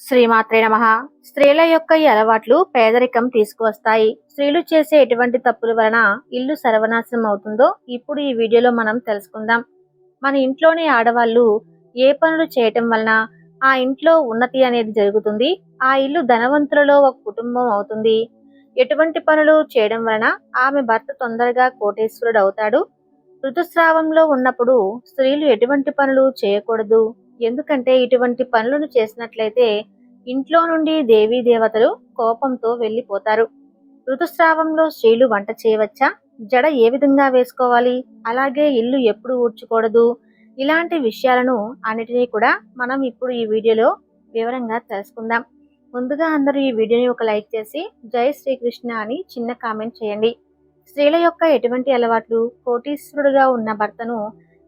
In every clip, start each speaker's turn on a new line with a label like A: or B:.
A: శ్రీమాత్రే నమ. స్త్రీల యొక్క ఈ అలవాట్లు పేదరికం తీసుకువస్తాయి. స్త్రీలు చేసే ఎటువంటి తప్పుల వలన ఇల్లు సర్వనాశనం అవుతుందో ఇప్పుడు ఈ వీడియోలో మనం తెలుసుకుందాం. మన ఇంట్లోని ఆడవాళ్ళు ఏ పనులు చేయటం వలన ఆ ఇంట్లో ఉన్నతి అనేది జరుగుతుంది. ఆ ఇల్లు ధనవంతులలో ఒక కుటుంబం అవుతుంది. ఎటువంటి పనులు చేయడం వలన ఆమె భర్త తొందరగా కోటేశ్వరుడు అవుతాడు. ఋతుస్రావంలో ఉన్నప్పుడు స్త్రీలు ఎటువంటి పనులు చేయకూడదు. ఎందుకంటే ఇటువంటి పనులను చేసినట్లయితే ఇంట్లో నుండి దేవీ దేవతలు కోపంతో వెళ్ళిపోతారు. ఋతుస్రావంలో స్త్రీలు వంట చేయవచ్చా? జడ ఏ విధంగా వేసుకోవాలి? అలాగే ఇల్లు ఎప్పుడు ఊడ్చకూడదు? ఇలాంటి విషయాలను అన్నిటినీ కూడా మనం ఇప్పుడు ఈ వీడియోలో వివరంగా తెలుసుకుందాం. ముందుగా అందరూ ఈ వీడియోని ఒక లైక్ చేసి జై శ్రీకృష్ణ అని చిన్న కామెంట్ చేయండి. స్త్రీల యొక్క ఎటువంటి అలవాట్లు? కోటీశ్వరుడుగా ఉన్న భర్తను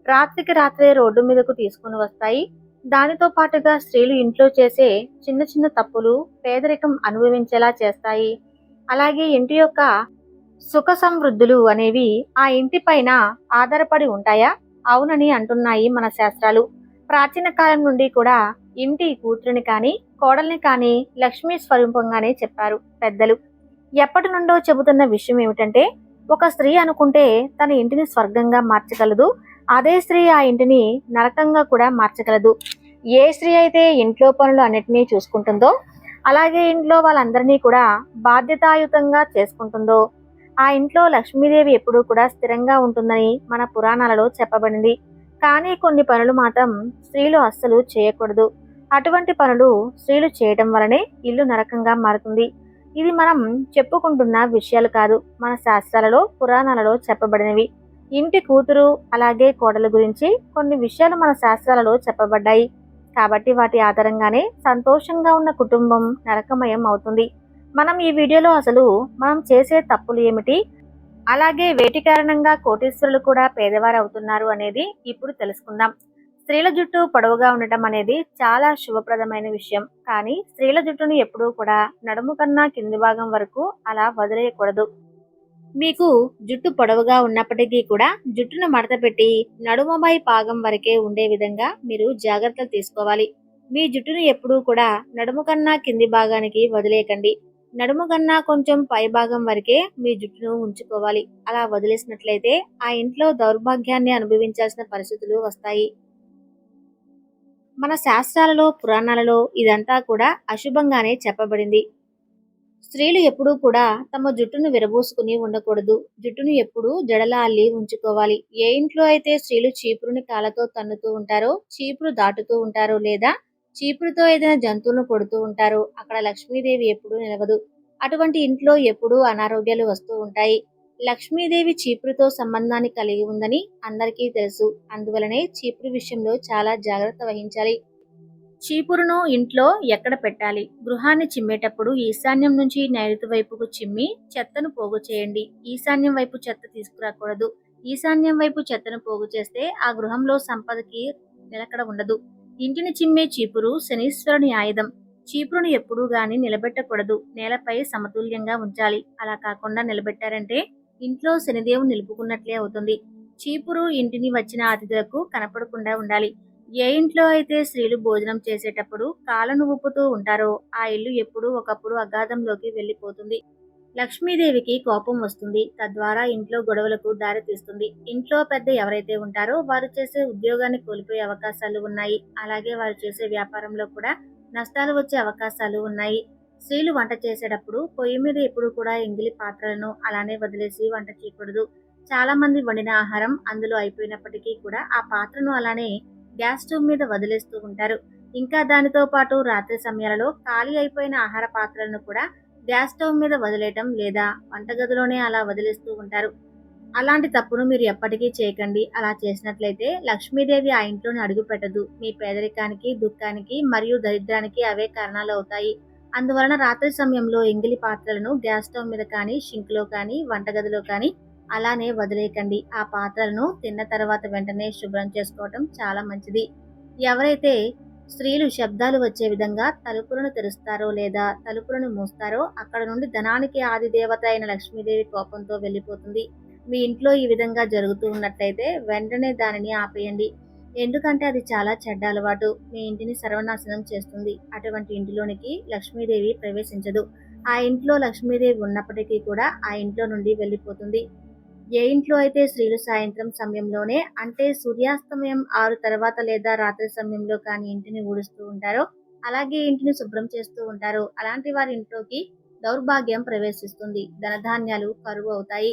A: రాత్రికి రాత్రే రోడ్డు మీదకు తీసుకుని వస్తాయి. దానితో పాటుగా స్త్రీలు ఇంట్లో చేసే చిన్న చిన్న తప్పులు పేదరికం అనుభవించేలా చేస్తాయి. అలాగే ఇంటి యొక్క సుఖ సమృద్ధులు అనేవి ఆ ఇంటి పైన ఆధారపడి ఉంటాయా? అవునని అంటున్నాయి మన శాస్త్రాలు. ప్రాచీన కాలం నుండి కూడా ఇంటి కూతురిని కానీ కోడల్ని కానీ లక్ష్మీ స్వరూపంగానే చెప్పారు పెద్దలు. ఎప్పటి నుండో చెబుతున్న విషయం ఏమిటంటే ఒక స్త్రీ అనుకుంటే తన ఇంటిని స్వర్గంగా మార్చగలదు అదే స్త్రీ ఆ ఇంటిని నరకంగా కూడా మార్చగలదు. ఏ స్త్రీ అయితే ఇంట్లో పనులు అన్నిటినీ చూసుకుంటుందో అలాగే ఇంట్లో వాళ్ళందరినీ కూడా బాధ్యతాయుతంగా చేసుకుంటుందో ఆ ఇంట్లో లక్ష్మీదేవి ఎప్పుడూ కూడా స్థిరంగా ఉంటుందని మన పురాణాలలో చెప్పబడింది. కానీ కొన్ని పనులు మాత్రం స్త్రీలు అస్సలు చేయకూడదు. అటువంటి పనులు స్త్రీలు చేయడం వలనే ఇల్లు నరకంగా మారుతుంది. ఇది మనం చెప్పుకుంటున్న విషయాలు కాదు. మన శాస్త్రాలలో పురాణాలలో చెప్పబడినవి. ఇంటి కూతురు అలాగే కోడల గురించి కొన్ని విషయాలు మన శాస్త్రాలలో చెప్పబడ్డాయి. కాబట్టి వాటి ఆధారంగానే సంతోషంగా ఉన్న కుటుంబం నరకమయం అవుతుంది. మనం ఈ వీడియోలో అసలు మనం చేసే తప్పులు ఏమిటి? అలాగే వేటి కారణంగా కోటీశ్వరులు కూడా పేదవారు అవుతున్నారు అనేది ఇప్పుడు తెలుసుకుందాం. స్త్రీల జుట్టు పొడవుగా ఉండటం అనేది చాలా శుభప్రదమైన విషయం. కానీ స్త్రీల జుట్టును ఎప్పుడూ కూడా నడుము కన్నా కింది భాగం వరకు అలా వదిలేయకూడదు. మీకు జుట్టు పొడవుగా ఉన్నప్పటికీ కూడా జుట్టును మడతపెట్టి నడుమపై పాగం వరకే ఉండే విధంగా మీరు జాగ్రత్తలు తీసుకోవాలి. మీ జుట్టును ఎప్పుడూ కూడా నడుము కన్నా కింది భాగానికి వదిలేయకండి. నడుము కన్నా కొంచెం పై భాగం వరకే మీ జుట్టును ఉంచుకోవాలి. అలా వదిలేసినట్లయితే ఆ ఇంట్లో దౌర్భాగ్యాన్ని అనుభవించాల్సిన పరిస్థితులు వస్తాయి. మన శాస్త్రాలలో పురాణాలలో ఇదంతా కూడా అశుభంగానే చెప్పబడింది. స్త్రీలు ఎప్పుడూ కూడా తమ జుట్టును విరబోసుకుని ఉండకూడదు. జుట్టును ఎప్పుడూ జడలా అల్లి ఉంచుకోవాలి. ఏ ఇంట్లో అయితే స్త్రీలు చీపురుని కాళ్ళతో తన్నుతూ ఉంటారో చీపురు దాటుతూ ఉంటారో లేదా చీపురుతో ఏదైనా జంతువులను కొడుతూ ఉంటారో అక్కడ లక్ష్మీదేవి ఎప్పుడూ నిలవదు. అటువంటి ఇంట్లో ఎప్పుడూ అనారోగ్యాలు వస్తూ ఉంటాయి. లక్ష్మీదేవి చీపురుతో సంబంధాన్ని కలిగి ఉందని అందరికీ తెలుసు. అందువలనే చీపురు విషయంలో చాలా జాగ్రత్త వహించాలి. చీపురును ఇంట్లో ఎక్కడ పెట్టాలి? గృహాన్ని చిమ్మేటప్పుడు ఈశాన్యం నుంచి నైరుతి వైపుకు చిమ్మి చెత్తను పోగు చేయండి. ఈశాన్యం వైపు చెత్త తీసుకురాకూడదు. ఈశాన్యం వైపు చెత్తను పోగు చేస్తే ఆ గృహంలో సంపదకి నిలకడ ఉండదు. ఇంటిని చిమ్మే చీపురు శనీశ్వరుని ఆయుధం. చీపురును ఎప్పుడూ గాని నిలబెట్టకూడదు. నేలపై సమతుల్యంగా ఉంచాలి. అలా కాకుండా నిలబెట్టారంటే ఇంట్లో శనిదేవుని నిలుపుకున్నట్లే అవుతుంది. చీపురు ఇంటిని వచ్చిన అతిథులకు కనపడకుండా ఉండాలి. ఏ ఇంట్లో అయితే స్త్రీలు భోజనం చేసేటప్పుడు కాళ్ళను ఊపుతూ ఉంటారో ఆ ఇల్లు ఎప్పుడూ ఒకప్పుడు అగాధంలోకి వెళ్ళిపోతుంది. లక్ష్మీదేవికి కోపం వస్తుంది. తద్వారా ఇంట్లో గొడవలకు దారితీస్తుంది. ఇంట్లో పెద్ద ఎవరైతే ఉంటారో వారు చేసే ఉద్యోగాన్ని కోల్పోయే అవకాశాలు ఉన్నాయి. అలాగే వారు చేసే వ్యాపారంలో కూడా నష్టాలు వచ్చే అవకాశాలు ఉన్నాయి. స్త్రీలు వంట చేసేటప్పుడు పొయ్యి మీద ఎప్పుడు కూడా ఎంగిలి పాత్రలను అలానే వదిలేసి వంట చేయకూడదు. చాలా మంది వండిన ఆహారం అందులో అయిపోయినప్పటికీ కూడా ఆ పాత్రను అలానే గ్యాస్ స్టవ్ మీద వదిలేస్తూ ఉంటారు. ఇంకా దానితో పాటు రాత్రి సమయాలలో ఖాళీ అయిపోయిన ఆహార పాత్రలను కూడా గ్యాస్ స్టవ్ మీద వదిలేయటం లేదా వంటగదిలోనే అలా వదిలేస్తూ ఉంటారు. అలాంటి తప్పును మీరు ఎప్పటికీ చేయకండి. అలా చేసినట్లయితే లక్ష్మీదేవి ఆ ఇంట్లోని అడుగు పెట్టదు. మీ పేదరికానికి దుఃఖానికి మరియు దరిద్రానికి అవే కారణాలు అవుతాయి. అందువలన రాత్రి సమయంలో ఎంగిలి పాత్రలను గ్యాస్ స్టవ్ మీద కానీ షింక్లో కానీ వంటగదిలో కానీ అలానే వదిలేయకండి. ఆ పాత్రలను తిన్న తర్వాత వెంటనే శుభ్రం చేసుకోవటం చాలా మంచిది. ఎవరైతే స్త్రీలు శబ్దాలు వచ్చే విధంగా తలుపులను తెరుస్తారో లేదా తలుపులను మూస్తారో అక్కడ నుండి ధనానికి ఆది దేవత అయిన లక్ష్మీదేవి కోపంతో వెళ్ళిపోతుంది. మీ ఇంట్లో ఈ విధంగా జరుగుతూ ఉన్నట్లయితే వెంటనే దానిని ఆపేయండి. ఎందుకంటే అది చాలా చెడ్డ అలవాటు. మీ ఇంటిని సర్వనాశనం చేస్తుంది. అటువంటి ఇంటిలోనికి లక్ష్మీదేవి ప్రవేశించదు. ఆ ఇంట్లో లక్ష్మీదేవి ఉన్నప్పటికీ కూడా ఆ ఇంట్లో నుండి వెళ్ళిపోతుంది. ఏ ఇంట్లో అయితే స్త్రీలు సాయంత్రం సమయంలోనే అంటే సూర్యాస్తమయం ఆరు తర్వాత లేదా రాత్రి సమయంలో కానీ ఇంటిని ఊడుస్తూ ఉంటారో అలాగే ఇంటిని శుభ్రం చేస్తూ ఉంటారు. అలాంటి వారి ఇంట్లోకి దౌర్భాగ్యం ప్రవేశిస్తుంది. ధనధాన్యాలు కరువు అవుతాయి.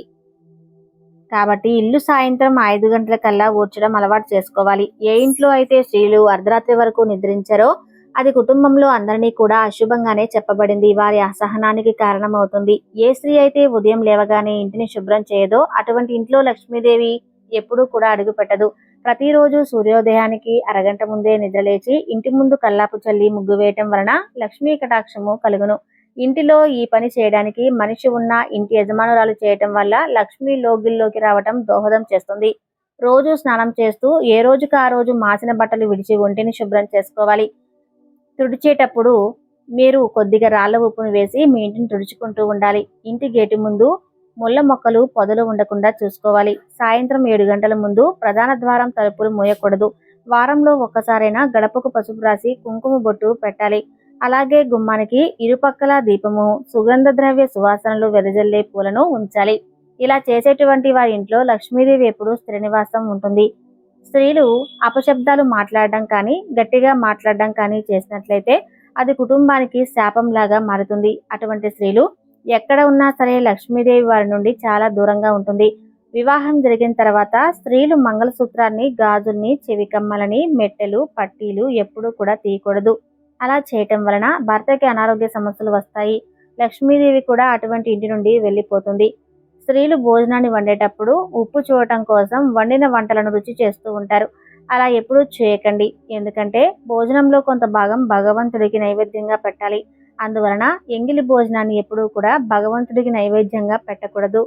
A: కాబట్టి ఇల్లు సాయంత్రం ఐదు గంటల కల్లా ఊడ్చడం అలవాటు చేసుకోవాలి. ఏ ఇంట్లో అయితే స్త్రీలు అర్ధరాత్రి వరకు నిద్రించారో అది కుటుంబంలో అందరినీ కూడా అశుభంగానే చెప్పబడింది. వారి అసహనానికి కారణమవుతుంది. ఏ స్త్రీ అయితే ఉదయం లేవగానే ఇంటిని శుభ్రం చేయదో అటువంటి ఇంట్లో లక్ష్మీదేవి ఎప్పుడూ కూడా అడుగు పెట్టదు ప్రతిరోజు సూర్యోదయానికి అరగంట ముందే నిద్రలేచి ఇంటి ముందు కల్లాపు చల్లి ముగ్గు వేయటం వలన లక్ష్మీ కటాక్షము కలుగును. ఇంటిలో ఈ పని చేయడానికి మనిషి ఉన్న ఇంటి యజమానురాలు చేయటం వల్ల లక్ష్మి లోగిల్లోకి రావటం దోహదం చేస్తుంది. రోజు స్నానం చేస్తూ ఏ రోజుకి ఆ రోజు మాసిన బట్టలు విడిచి ఒంటిని శుభ్రం చేసుకోవాలి. తుడిచేటప్పుడు మీరు కొద్దిగా రాళ్ళ ఉప్పును వేసి మీ ఇంటిని తుడుచుకుంటూ ఉండాలి. ఇంటి గేటు ముందు ముళ్ళ మొక్కలు పొదలు ఉండకుండా చూసుకోవాలి. సాయంత్రం ఏడు గంటల ముందు ప్రధాన ద్వారం తలుపులు మూయకూడదు. వారంలో ఒక్కసారైనా గడపకు పసుపు రాసి కుంకుమ బొట్టు పెట్టాలి. అలాగే గుమ్మానికి ఇరుపక్కల దీపము సుగంధ ద్రవ్య సువాసనలు వెదజల్లే పూలను ఉంచాలి. ఇలా చేసేటువంటి వారి ఇంట్లో లక్ష్మీదేవి ఎప్పుడు శ్రీనివాసం ఉంటుంది. స్త్రీలు అపశబ్దాలు మాట్లాడడం కానీ గట్టిగా మాట్లాడడం కానీ చేసినట్లయితే అది కుటుంబానికి శాపంలాగా మారుతుంది. అటువంటి స్త్రీలు ఎక్కడ ఉన్నా సరే లక్ష్మీదేవి వారి నుండి చాలా దూరంగా ఉంటుంది. వివాహం జరిగిన తర్వాత స్త్రీలు మంగళసూత్రాన్ని గాజుల్ని చెవికమ్మలని మెట్టెలు పట్టీలు ఎప్పుడూ కూడా తీయకూడదు. అలా చేయటం వలన భర్తకి అనారోగ్య సమస్యలు వస్తాయి. లక్ష్మీదేవి కూడా అటువంటి ఇంటి నుండి వెళ్ళిపోతుంది. స్త్రీలు భోజనాన్ని వండేటప్పుడు ఉప్పు చూడటం కోసం వండిన వంటలను రుచి చేస్తూ ఉంటారు. అలా ఎప్పుడూ చేయకండి. ఎందుకంటే భోజనంలో కొంత భాగం భగవంతుడికి నైవేద్యంగా పెట్టాలి. అందువలన ఎంగిలి భోజనాన్ని ఎప్పుడూ కూడా భగవంతుడికి నైవేద్యంగా పెట్టకూడదు.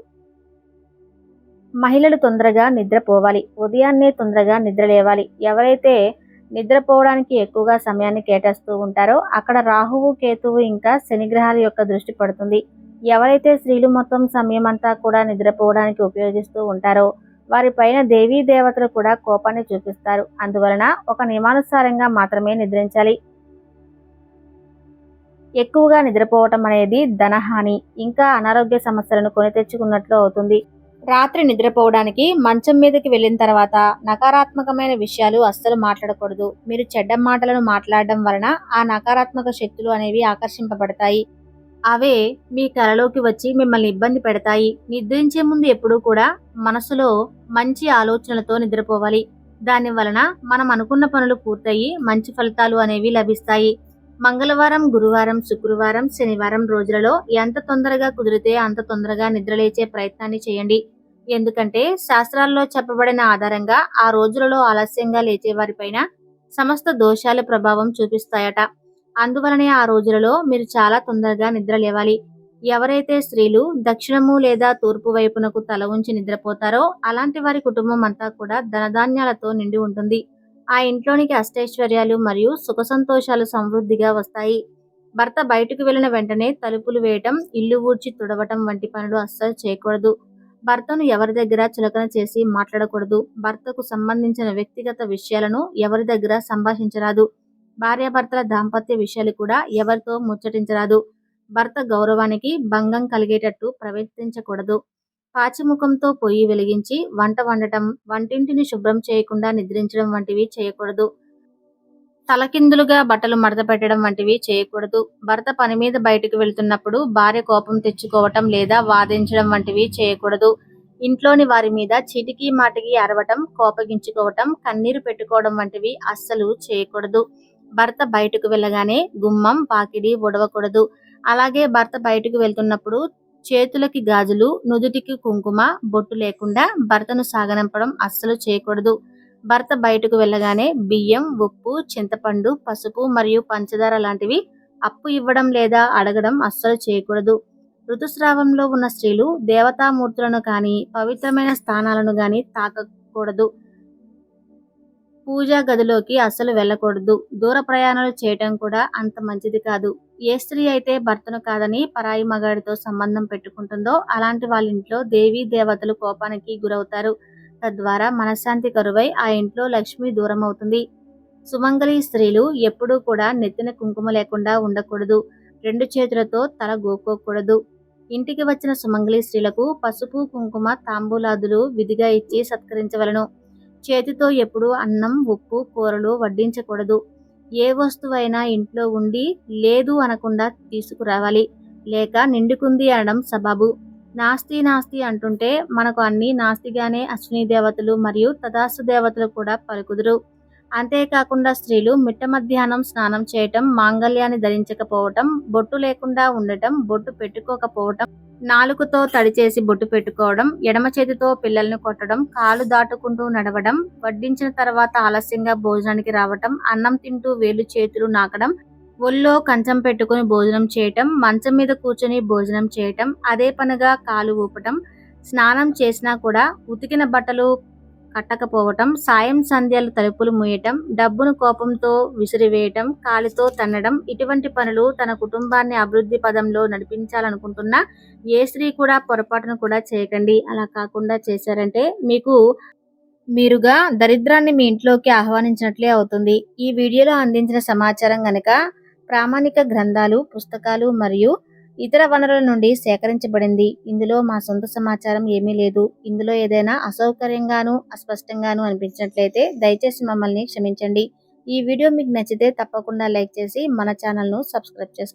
A: మహిళలు తొందరగా నిద్రపోవాలి. ఉదయాన్నే తొందరగా నిద్ర లేవాలి ఎవరైతే నిద్రపోవడానికి ఎక్కువగా సమయాన్ని కేటాయిస్తూ ఉంటారో అక్కడ రాహువు కేతువు ఇంకా శనిగ్రహాల యొక్క దృష్టి పడుతుంది. ఎవరైతే స్త్రీలు మొత్తం సమయం అంతా కూడా నిద్రపోవడానికి ఉపయోగిస్తూ ఉంటారో వారిపైన దేవీ దేవతలు కూడా కోపాన్ని చూపిస్తారు. అందువలన ఒక నియమానుసారంగా మాత్రమే నిద్రించాలి. ఎక్కువగా నిద్రపోవటం అనేది ధనహాని ఇంకా అనారోగ్య సమస్యలను కొని తెచ్చుకున్నట్లు అవుతుంది. రాత్రి నిద్రపోవడానికి మంచం మీదకి వెళ్ళిన తర్వాత నకారాత్మకమైన విషయాలు అస్సలు మాట్లాడకూడదు. మీరు చెడ్డ మాటలను మాట్లాడడం వలన ఆ నకారాత్మక శక్తులు అనేవి ఆకర్షింపబడతాయి. అవే మీ కలలోకి వచ్చి మిమ్మల్ని ఇబ్బంది పెడతాయి. నిద్రించే ముందు ఎప్పుడూ కూడా మనసులో మంచి ఆలోచనలతో నిద్రపోవాలి. దాని వలన మనం అనుకున్న పనులు పూర్తయి మంచి ఫలితాలు అనేవి లభిస్తాయి. మంగళవారం గురువారం శుక్రవారం శనివారం రోజులలో ఎంత తొందరగా కుదిరితే అంత తొందరగా నిద్రలేచే ప్రయత్నాన్ని చేయండి. ఎందుకంటే శాస్త్రాల్లో చెప్పబడిన ఆధారంగా ఆ రోజులలో ఆలస్యంగా లేచే వారిపైన సమస్త దోషాల ప్రభావం చూపిస్తాయట. అందువలనే ఆ రోజులలో మీరు చాలా తొందరగా నిద్ర లేవాలి. ఎవరైతే స్త్రీలు దక్షిణము లేదా తూర్పు వైపునకు తల ఉంచి నిద్రపోతారో అలాంటి వారి కుటుంబం అంతా కూడా ధనధాన్యాలతో నిండి ఉంటుంది. ఆ ఇంట్లోనికి అష్టైశ్వర్యాలు మరియు సుఖ సంతోషాలు సమృద్ధిగా వస్తాయి. భర్త బయటకు వెళ్ళిన వెంటనే తలుపులు వేయటం ఇల్లు ఊడ్చి తుడవటం వంటి పనులు అస్సలు చేయకూడదు. భర్తను ఎవరి దగ్గర చులకన చేసి మాట్లాడకూడదు. భర్తకు సంబంధించిన వ్యక్తిగత విషయాలను ఎవరి దగ్గర సంభాషించరాదు. భార్యాభర్తల దాంపత్య విషయాలు కూడా ఎవరితో ముచ్చటించరాదు. భర్త గౌరవానికి భంగం కలిగేటట్టు ప్రవర్తించకూడదు. పాచిముఖంతో పొయ్యి వెలిగించి వంట వండటం వంటింటిని శుభ్రం చేయకుండా నిద్రించడం వంటివి చేయకూడదు. తలకిందులుగా బట్టలు మడత పెట్టడం వంటివి చేయకూడదు. భర్త పని మీద బయటకు వెళ్తున్నప్పుడు భార్య కోపం తెచ్చుకోవటం లేదా వాదించడం వంటివి చేయకూడదు. ఇంట్లోని వారి మీద చిటికి మాటికి అరవటం కోపగించుకోవటం కన్నీరు పెట్టుకోవడం వంటివి అస్సలు చేయకూడదు. భర్త బయటకు వెళ్ళగానే గుమ్మం పాకిడి ఉడవకూడదు అలాగే భర్త బయటకు వెళ్తున్నప్పుడు చేతులకి గాజులు నుదుటికి కుంకుమ బొట్టు లేకుండా భర్తను సాగనంపడం అస్సలు చేయకూడదు. భర్త బయటకు వెళ్ళగానే బియ్యం ఉప్పు చింతపండు పసుపు మరియు పంచదార లాంటివి అప్పు ఇవ్వడం లేదా అడగడం అస్సలు చేయకూడదు. ఋతుస్రావంలో ఉన్న స్త్రీలు దేవతామూర్తులను కానీ పవిత్రమైన స్థానాలను కానీ తాకకూడదు. పూజా గదిలోకి అస్సలు వెళ్ళకూడదు. దూర ప్రయాణాలు చేయటం కూడా అంత మంచిది కాదు. ఏ స్త్రీ అయితే భర్తను కాదని పరాయి మగాడితో సంబంధం పెట్టుకుంటుందో అలాంటి వాళ్ళ ఇంట్లో దేవీ దేవతలు కోపానికి గురవుతారు. తద్వారా మనశ్శాంతి కరువై ఆ ఇంట్లో లక్ష్మి దూరం అవుతుంది సుమంగళి స్త్రీలు ఎప్పుడూ కూడా నెత్తిన కుంకుమ లేకుండా ఉండకూడదు. రెండు చేతులతో తల గోకోకూడదు. ఇంటికి వచ్చిన సుమంగళి స్త్రీలకు పసుపు కుంకుమ తాంబూలాదులు విధిగా ఇచ్చి సత్కరించవలను. చేతితో ఎప్పుడూ అన్నం ఉప్పు కూరలు వడ్డించకూడదు. ఏ వస్తువైనా ఇంట్లో ఉండి లేదు అనకుండా తీసుకురావాలి. లేక నిండుకుంది అనడం సబాబు. నాస్తి నాస్తి అంటుంటే మనకు అన్ని నాస్తిగానే అశ్విని దేవతలు మరియు తదాస్తు దేవతలు కూడా పలుకుదురు. అంతేకాకుండా స్త్రీలు మిట్ట మధ్యాహ్నం స్నానం చేయటం మాంగళ్యాన్ని ధరించకపోవటం బొట్టు లేకుండా ఉండటం బొట్టు పెట్టుకోకపోవటం నాలుకతో తడి చేసి బొట్టు పెట్టుకోవడం ఎడమ చేతితో పిల్లల్ని కొట్టడం కాలు దాటుకుంటూ నడవడం వడ్డించిన తర్వాత ఆలస్యంగా భోజనానికి రావటం అన్నం తింటూ వేలు చేతులు నాకడం ఒళ్ళో కంచం పెట్టుకుని భోజనం చేయటం మంచం మీద కూర్చొని భోజనం చేయటం అదే పనిగా కాలు ఊపటం స్నానం చేసినా కూడా ఉతికిన బట్టలు కట్టకపోవటం సాయం సంధ్యలు తలుపులు మూయటం డబ్బును కోపంతో విసిరివేయటం కాలితో తన్నడం ఇటువంటి పనులు తన కుటుంబాన్ని అభివృద్ధి పదంలో నడిపించాలనుకుంటున్న ఏ స్త్రీ కూడా పొరపాటును కూడా చేయకండి. అలా కాకుండా చేశారంటే మీకు మీరుగా దరిద్రాన్ని మీ ఇంట్లోకి ఆహ్వానించినట్లే అవుతుంది. ఈ వీడియోలో అందించిన సమాచారం గనక ప్రామాణిక గ్రంథాలు పుస్తకాలు మరియు ఇతర వనరుల నుండి సేకరించబడింది. ఇందులో మా సొంత సమాచారం ఏమీ లేదు. ఇందులో ఏదైనా అసౌకర్యంగాను అస్పష్టంగాను అనిపించినట్లయితే దయచేసి మమ్మల్ని క్షమించండి. ఈ వీడియో మీకు నచ్చితే తప్పకుండా లైక్ చేసి మన ఛానల్ను సబ్స్క్రైబ్ చేసుకోండి.